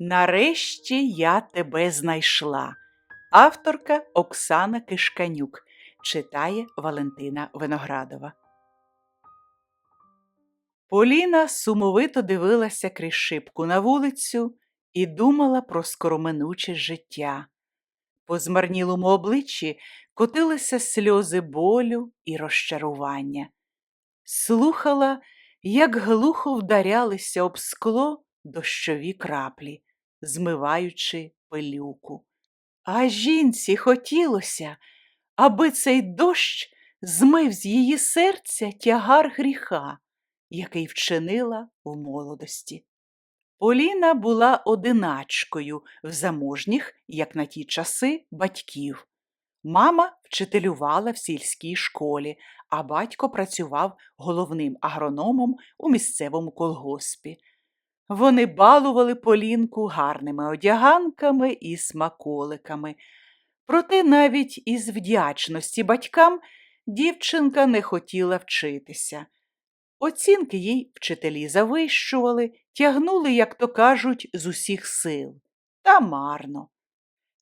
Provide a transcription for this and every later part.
Нарешті я тебе знайшла. Авторка Оксана Кишканюк читає Валентина Виноградова. Поліна сумовито дивилася крізь шибку на вулицю і думала про скороминуче життя. По змарнілому обличчі котилися сльози болю і розчарування. Слухала, як глухо вдарялися об скло дощові краплі, змиваючи пилюку. А жінці хотілося, аби цей дощ змив з її серця тягар гріха, який вчинила в молодості. Поліна була одиначкою в заможніх, як на ті часи, батьків. Мама вчителювала в сільській школі, а батько працював головним агрономом у місцевому колгоспі. Вони балували Полінку гарними одяганками і смаколиками. Проте навіть із вдячності батькам дівчинка не хотіла вчитися. Оцінки їй вчителі завищували, тягнули, як то кажуть, з усіх сил. Та марно.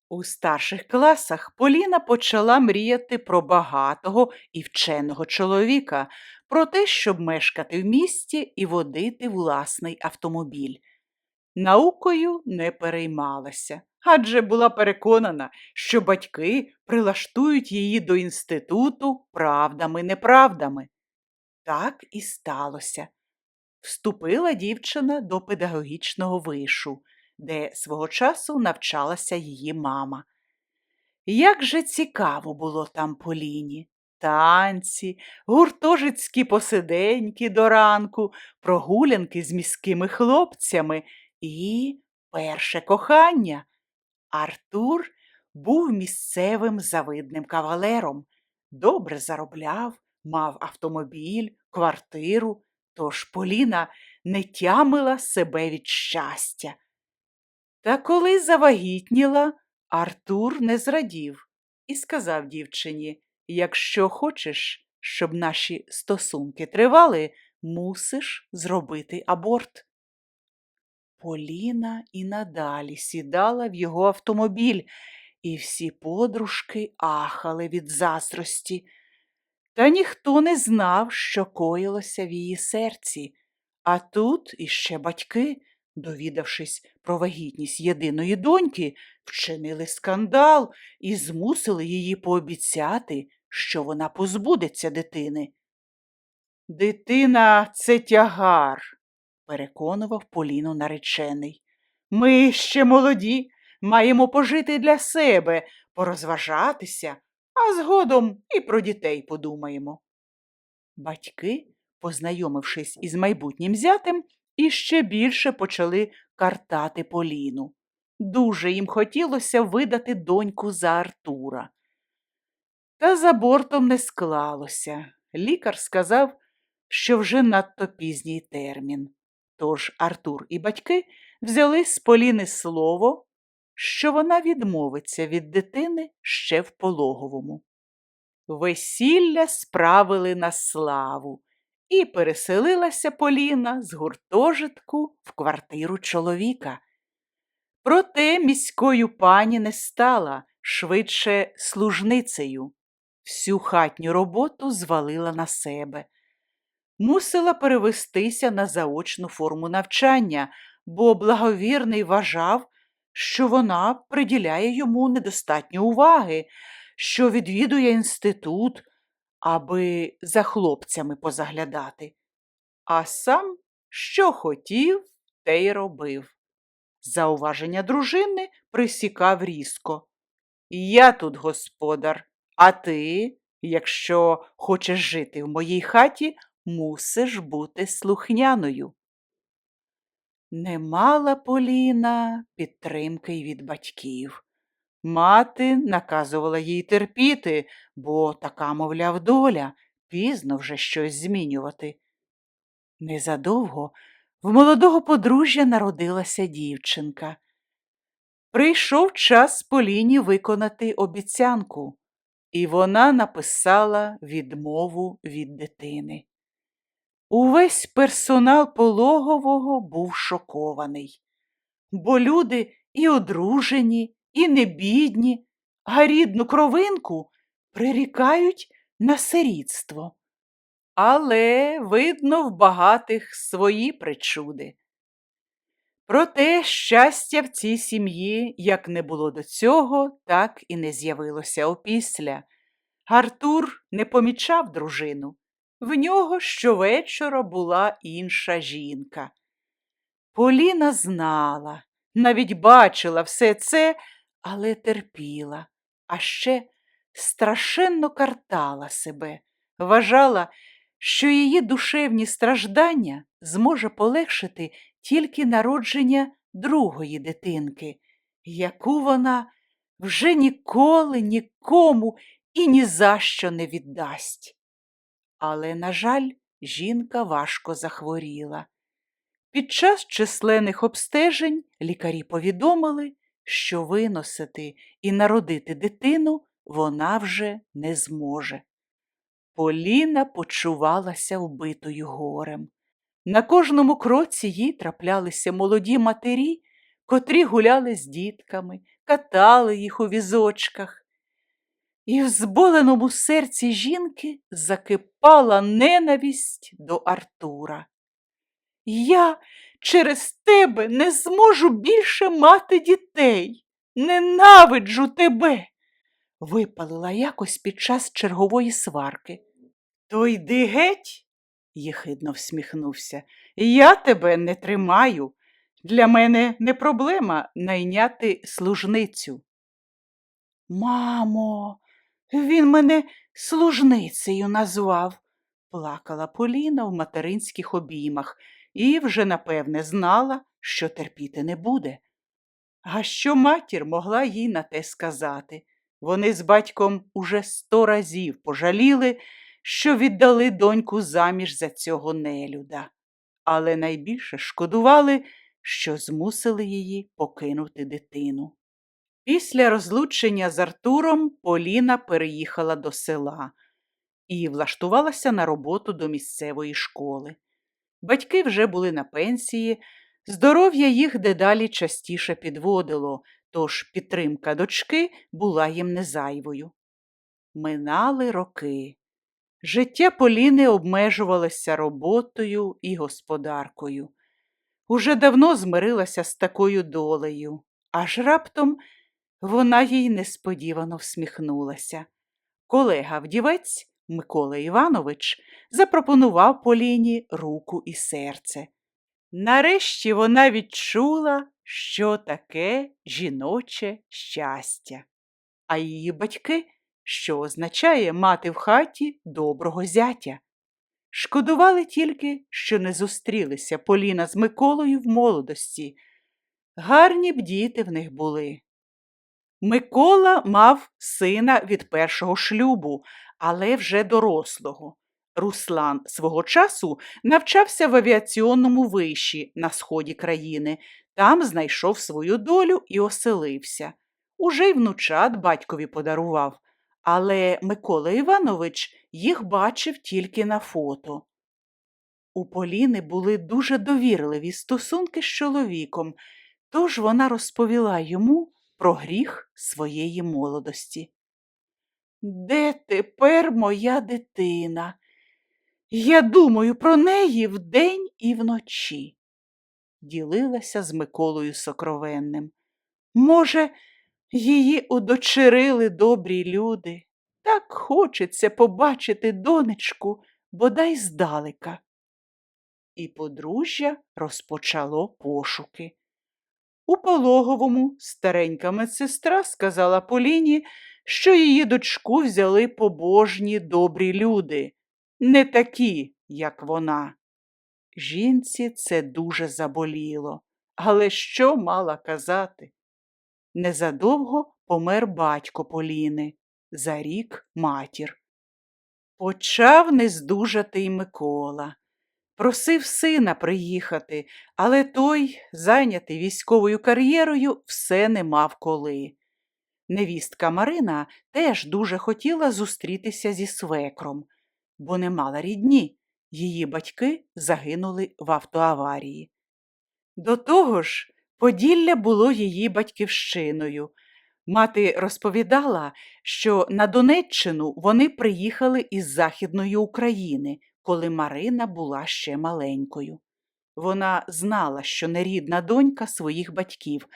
У старших класах Поліна почала мріяти про багатого і вченого чоловіка, про те, щоб мешкати в місті і водити власний автомобіль. Наукою не переймалася, адже була переконана, що батьки прилаштують її до інституту правдами-неправдами. Так і сталося. Вступила дівчина до педагогічного вишу, де свого часу навчалася її мама. Як же цікаво було там Поліні. Танці, гуртожицькі посиденьки до ранку, прогулянки з міськими хлопцями і перше кохання. Артур був місцевим завидним кавалером, добре заробляв, мав автомобіль, квартиру, тож Поліна не тямила себе від щастя. Та коли завагітніла, Артур не зрадів і сказав дівчині якщо хочеш, щоб наші стосунки тривали, мусиш зробити аборт. Поліна і надалі сідала в його автомобіль, і всі подружки ахали від заздрості. Та ніхто не знав, що коїлося в її серці. А тут іще батьки, довідавшись про вагітність єдиної доньки, вчинили скандал і змусили її пообіцяти, що вона позбудеться дитини. Дитина це тягар, переконував Поліну наречений. Ми ще молоді, маємо пожити для себе, порозважатися, а згодом і про дітей подумаємо. Батьки, познайомившись із майбутнім зятем, іще більше почали картати Поліну. Дуже їм хотілося видати доньку за Артура. Та за бортом не склалося. Лікар сказав, що вже надто пізній термін. Тож Артур і батьки взяли з Поліни слово, що вона відмовиться від дитини ще в пологовому. Весілля справили на славу, і переселилася Поліна з гуртожитку в квартиру чоловіка. Проте міською пані не стала швидше служницею. Всю хатню роботу звалила на себе. Мусила перевестися на заочну форму навчання, бо благовірний вважав, що вона приділяє йому недостатньо уваги, що відвідує інститут, аби за хлопцями позаглядати. А сам що хотів, те й робив. Зауваження дружини присікав різко. Я тут господар, а ти, якщо хочеш жити в моїй хаті, мусиш бути слухняною. Не мала Поліна підтримки й від батьків. Мати наказувала їй терпіти, бо така, мовляв, доля, пізно вже щось змінювати. Незадовго в молодого подружжя народилася дівчинка. Прийшов час Поліні виконати обіцянку, і вона написала відмову від дитини. Увесь персонал пологового був шокований. бо люди і одружені, і не бідні, а рідну кровинку прирікають на сирітство. Але, видно, в багатих свої причуди. Проте щастя в цій сім'ї як не було до цього, так і не з'явилося опісля. Артур не помічав дружину. В нього щовечора була інша жінка. Поліна знала, навіть бачила все це, але терпіла, а ще страшенно картала себе, вважала, що її душевні страждання зможе полегшити тільки народження другої дитинки, яку вона вже ніколи нікому і ні за що не віддасть. Але, на жаль, жінка важко захворіла. Під час численних обстежень лікарі повідомили, що виносити і народити дитину вона вже не зможе. Поліна почувалася вбитою горем. На кожному кроці їй траплялися молоді матері, котрі гуляли з дітками, катали їх у візочках. І в зболеному серці жінки закипала ненависть до Артура. Я через тебе не зможу більше мати дітей. Ненавиджу тебе. Випалила якось під час чергової сварки. То йди геть, єхидно всміхнувся. Я тебе не тримаю. Для мене не проблема найняти служницю. Мамо, він мене служницею назвав, плакала Поліна в материнських обіймах і вже напевне знала, що терпіти не буде. А що матір могла їй на те сказати? Вони з батьком уже сто разів пожаліли, що віддали доньку заміж за цього нелюда, але найбільше шкодували, що змусили її покинути дитину. Після розлучення з Артуром Поліна переїхала до села і влаштувалася на роботу до місцевої школи. Батьки вже були на пенсії, здоров'я їх дедалі частіше підводило, тож підтримка дочки була їм незайвою. Минали роки. Життя Поліни обмежувалося роботою і господаркою. Уже давно змирилася з такою долею, аж раптом вона їй несподівано всміхнулася. Колега вдівець Микола Іванович запропонував Поліні руку і серце. Нарешті вона відчула, що таке жіноче щастя, а її батьки, що означає мати в хаті доброго зятя. Шкодували тільки, що не зустрілися Поліна з Миколою в молодості. Гарні б діти в них були. Микола мав сина від першого шлюбу, але вже дорослого. Руслан свого часу навчався в авіаційному виші на сході країни, там знайшов свою долю і оселився. Уже й внучат батькові подарував, але Микола Іванович їх бачив тільки на фото. У Поліни були дуже довірливі стосунки з чоловіком, тож вона розповіла йому про гріх своєї молодості. Де тепер моя дитина? Я думаю про неї вдень і вночі, ділилася з Миколою Сокровенним. Може, її удочерили добрі люди. Так хочеться побачити донечку, бодай здалека. І подружжя розпочало пошуки. У пологовому старенька медсестра сказала Поліні, що її дочку взяли побожні добрі люди, не такі, як вона. Жінці це дуже заболіло, але що мала казати? Незадовго помер батько Поліни, за рік матір. Почав нездужати Микола. Просив сина приїхати, але той, зайнятий військовою кар'єрою, все не мав коли. Невістка Марина теж дуже хотіла зустрітися зі свекром, бо не мала рідні. Її батьки загинули в автоаварії. До того ж, Поділля було її батьківщиною. Мати розповідала, що на Донеччину вони приїхали із Західної України, коли Марина була ще маленькою. Вона знала, що нерідна донька своїх батьків.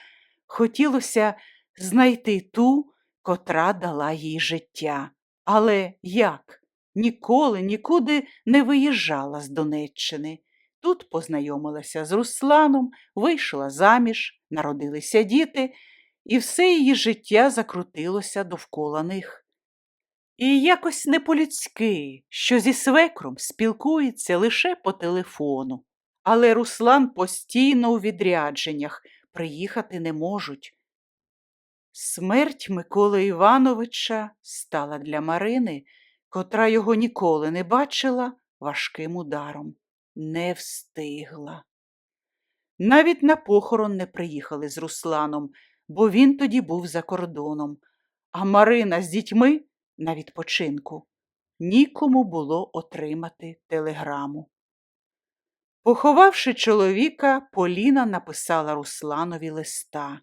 Хотілося знайти ту, котра дала їй життя. Але як? Ніколи нікуди не виїжджала з Донеччини. Тут познайомилася з Русланом, вийшла заміж, народилися діти, і все її життя закрутилося довкола них. І якось не по-людськи, що зі свекром спілкується лише по телефону. Але Руслан постійно у відрядженнях, приїхати не можуть. Смерть Миколи Івановича стала для Марини, котра його ніколи не бачила, важким ударом. Не встигла. Навіть на похорон не приїхали з Русланом, бо він тоді був за кордоном, а Марина з дітьми на відпочинку. Нікому було отримати телеграму. Поховавши чоловіка, Поліна написала Русланові листа.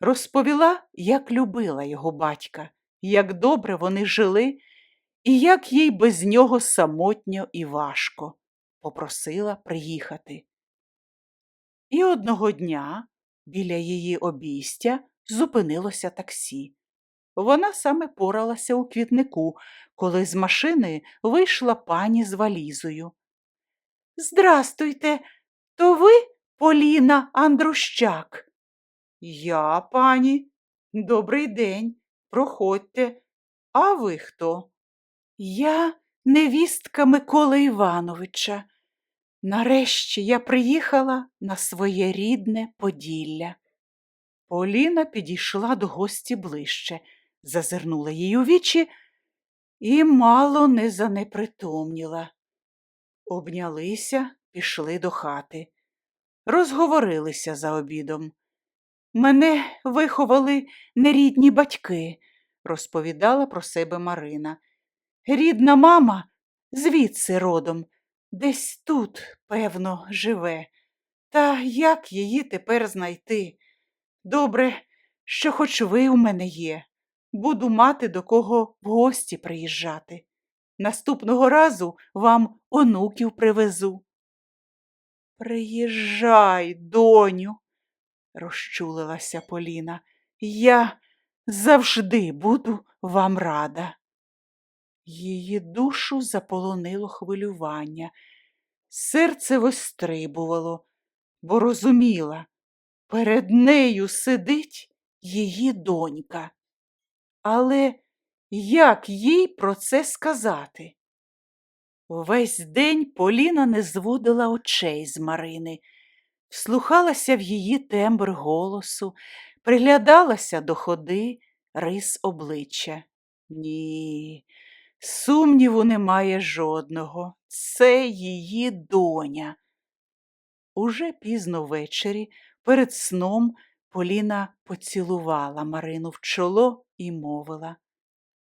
Розповіла, як любила його батька, як добре вони жили, і як їй без нього самотньо і важко. Попросила приїхати. І одного дня біля її обійстя зупинилося таксі. Вона саме поралася у квітнику, коли з машини вийшла пані з валізою. Здрастуйте, то ви Поліна Андрущак? Я, пані, добрий день, проходьте. А ви хто? Я невістка Миколи Івановича. Нарешті я приїхала на своє рідне Поділля. Поліна підійшла до гості ближче, зазирнула їй у вічі і мало не занепритомніла. Обнялися, пішли до хати. Розговорилися за обідом. Мене виховали нерідні батьки, розповідала про себе Марина. Рідна мама звідси родом, десь тут, певно, живе. Та як її тепер знайти? Добре, що хоч ви у мене є. Буду мати до кого в гості приїжджати. Наступного разу вам онуків привезу. Приїжджай, доню, розчулилася Поліна. Я завжди буду вам рада. Її душу заполонило хвилювання, серце вистрибувало, бо розуміла, перед нею сидить її донька. Але як їй про це сказати? Весь день Поліна не зводила очей з Марини, вслухалася в її тембр голосу, приглядалася до ходи рис обличчя. Ні, сумніву немає жодного. Це її доня. Уже пізно ввечері, перед сном, Поліна поцілувала Марину в чоло і мовила.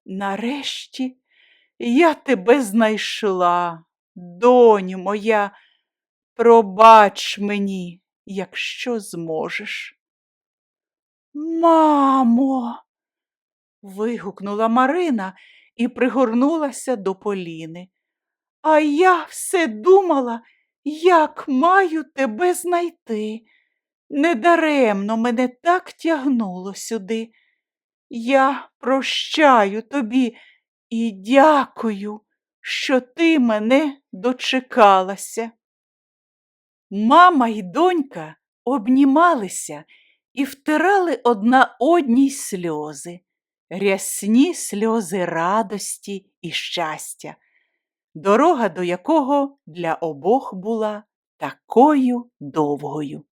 Нарешті я тебе знайшла, доню моя, пробач мені, якщо зможеш. Мамо. вигукнула Марина і пригорнулася до Поліни. А я все думала, як маю тебе знайти. Недаремно мене так тягнуло сюди. Я прощаю тобі і дякую, що ти мене дочекалася. Мама й донька обнімалися і втирали одна одній сльози, рясні сльози радості і щастя, дорога до якого для обох була такою довгою.